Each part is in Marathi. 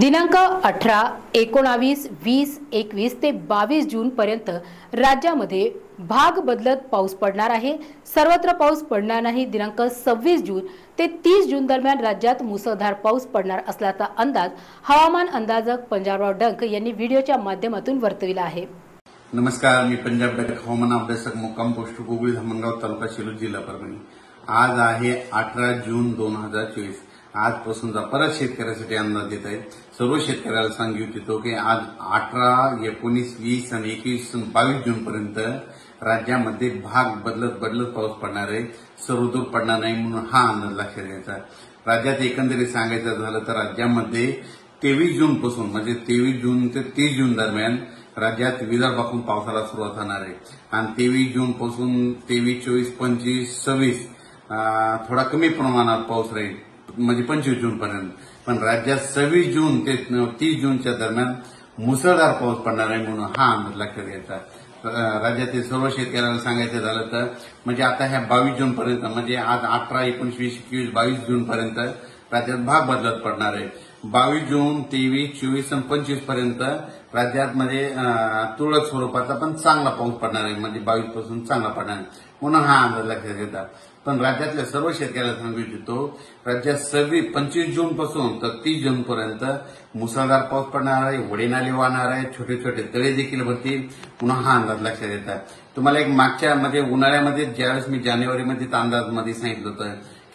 दिनांक अठरा एकोणावीस वीस एकवीस ते बावीस जून पर्यंत राज्यामध्ये भाग बदलत पाऊस पडणार आहे. सर्वत्र पाऊस पडणार नाही. दिनांक सव्वीस जून ते तीस जून दरम्यान राज्यात मुसळधार पाऊस पडणार असल्याचा अंदाज हवामान अंदाजक पंजाबराव डंक यांनी व्हिडिओच्या माध्यमातून वर्तविला आहे. नमस्कार मी पंजाब डंक हवामान अभ्यासक मुक्काम पोस्ट गोगुळी धामणगाव तालुका शिरूर जिल्हा परभणी. आज आहे अठरा जून दोन हजार चोवीस. आजपासूनचा परत शेतकऱ्यासाठी अंदाज देत आहे सर्व शेतकऱ्याला सांगू इच्छितो की आज अठरा एकोणीस वीस आणि एकवीस बावीस जून पर्यंत राज्यामध्ये भाग बदलत बदलत पाऊस पडणार आहे सर्वदूर पडणार नाही म्हणून हा अंदाज लक्षात घ्यायचा. राज्यात एकंदरीत सांगायचं झालं तर राज्यामध्ये तेवीस जून पासून म्हणजे तेवीस जून ते तीस जून दरम्यान राज्यात विदर्भातून पावसाला सुरुवात होणार आहे. आणि तेवीस जून पासून तेवीस चोवीस पंचवीस सव्वीस थोडा कमी प्रमाणात पाऊस राहील. म्हणजे पंचवीस जून पर्यंत. पण राज्यात सव्वीस जून ते तीस जूनच्या दरम्यान मुसळधार पाऊस पडणार आहे म्हणून हा अंदाज लक्षात घ्यायचा. राज्यातील सर्व शेतकऱ्यांना सांगायचं झालं तर म्हणजे आता ह्या बावीस जून पर्यंत म्हणजे आज अठरा एकोणीस वीस एकवीस बावीस जून पर्यंत राज्यात भाग बदलत पडणार आहे. बावीस जून तेवीस चोवीस आणि पंचवीसपर्यंत राज्यात म्हणजे तुरळक स्वरूपाचा पण चांगला पाऊस पडणार आहे. म्हणजे बावीसपासून चांगला पडणार आहे. म्हणून हा अंदाज लक्षात घेतात पण राज्यातल्या सर्व शेतकऱ्याला सांगू इच्छितो राज्यात सव्वीस पंचवीस जून पासून तर तीस जून पर्यंत मुसळधार पाऊस पडणार आहे वडेनाले वाहणार आहे छोटे छोटे तळे देखील भरतील. पुन्हा हा अंदाज लक्षात येतात तुम्हाला एक मागच्या म्हणजे उन्हाळ्यामध्ये ज्यावेळेस मी जानेवारीमध्ये अंदाजमध्ये सांगितलं होतं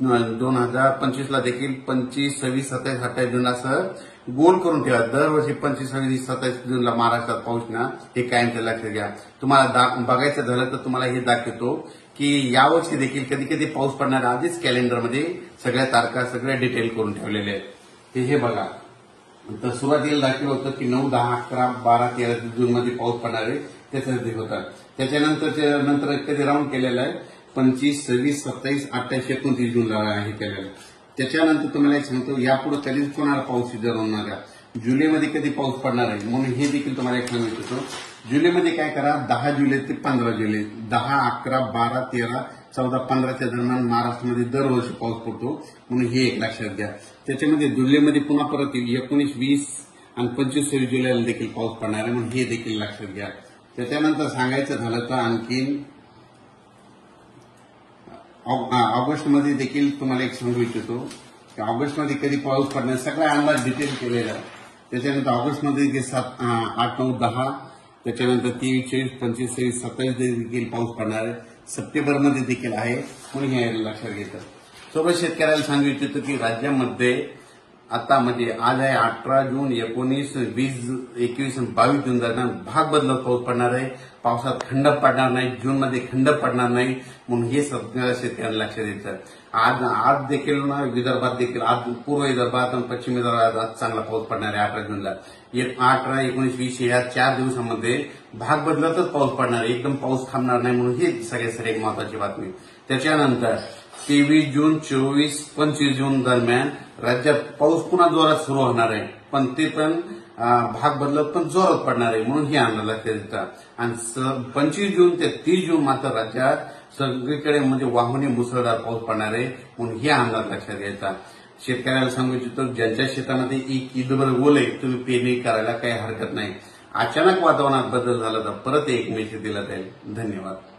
दोन हजार पंचवीसला देखील पंचवीस सव्वीस सत्तावीस अठ्ठावीस जून असं गोल करून ठेवा. दरवर्षी पंचवीस सव्वीस सत्तावीस जूनला महाराष्ट्रात पाऊस ना हे कायमच्या लक्षात घ्या तुम्हाला बघायचं झालं तर तुम्हाला हे दाखवतो की यावर्षी देखील कधी कधी पाऊस पडणार आधीच कॅलेंडरमध्ये सगळ्या तारखा सगळ्या डिटेल करून ठेवलेल्या आहेत. ते हे बघा. तर सुरुवातीला दाखवलं होतं की नऊ दहा अकरा बारा तेरा जूनमध्ये पाऊस पडणार आहे. त्याचं ते होतं त्याच्यानंतर नंतर कधी राऊंड केलेलं आहे? पंचवीस सव्वीस सत्तावीस अठ्ठावीस एकोणतीस जूनला हे केलेलं. त्याच्यानंतर तुम्हाला एक सांगतो यापुढे कधीच कोणाला पाऊस जर नका. जुलैमध्ये कधी पाऊस पडणार आहे? म्हणून हे देखील तुम्हाला एक सांगू इच्छितो. जुलैमध्ये काय करा? दहा जुलै ते पंधरा जुलै दहा अकरा बारा तेरा चौदा पंधराच्या दरम्यान महाराष्ट्रामध्ये दरवर्षी पाऊस पडतो. म्हणून हे एक लक्षात घ्या. त्याच्यामध्ये जुलैमध्ये पुन्हा परत येईल एकोणीस वीस आणि पंचवीस सव्वीस जुलैला देखील पाऊस पडणार आहे. म्हणून हे देखील लक्षात घ्या. त्याच्यानंतर सांगायचं झालं तर आणखीन ऑगस्टमध्ये देखील तुम्हाला एक सांगू इच्छितो की ऑगस्टमध्ये कधी पाऊस पडणार सगळा अंदाज डिटेल केलेला त्याच्यानंतर ऑगस्टमध्ये सात आठ नऊ दहा त्याच्यानंतर तेवीस चोवीस पंचवीस सव्वीस सत्तावीस देखील पाऊस पडणार आहे. सप्टेंबरमध्ये देखील आहे. म्हणून हे लक्षात घेतं सोबत शेतकऱ्याला सांगू इच्छितो की राज्यामध्ये आता म्हणजे आज आहे अठरा जून एकोणीस वीस एकवीस बावीस जून दरम्यान भाग बदलत पाऊस पडणार आहे. पावसात खंड पडणार नाही जूनमध्ये खंड पडणार नाही म्हणून हे सगळं शेतकऱ्यांना लक्षात द्यायचं आज आज देखील ना विदर्भात देखील आज पूर्व विदर्भात आणि पश्चिम विदर्भात आज चांगला पाऊस पडणार आहे अठरा जूनला. एक अठरा एकोणीस वीस या चार दिवसामध्ये भाग बदलतच पाऊस पडणार आहे. एकदम पाऊस थांबणार नाही म्हणून ही सगळ्यात एक महत्वाची बातमी. त्याच्यानंतर तेवीस जून चोवीस पंचवीस जून दरम्यान राज्यात पाऊस पुन्हा जोरात सुरू होणार आहे. पण ते पण भाग बदलत पण जोरात पडणार आहे म्हणून हे अंदाज लक्षात येतात आणि पंचवीस जून ते तीस जून मात्र राज्यात सगळीकडे म्हणजे वाहून मुसळधार पाऊस पडणार आहे म्हणून हे अंदाज लक्षात घ्यायचा शेतकऱ्याला सांगू इच्छितो ज्यांच्या शेतामध्ये एक ईदभर ओले तुम्ही पेरणी करायला काही हरकत नाही. अचानक वातावरणात बदल झाला तर परत एक मेसेज दिला जाईल. धन्यवाद.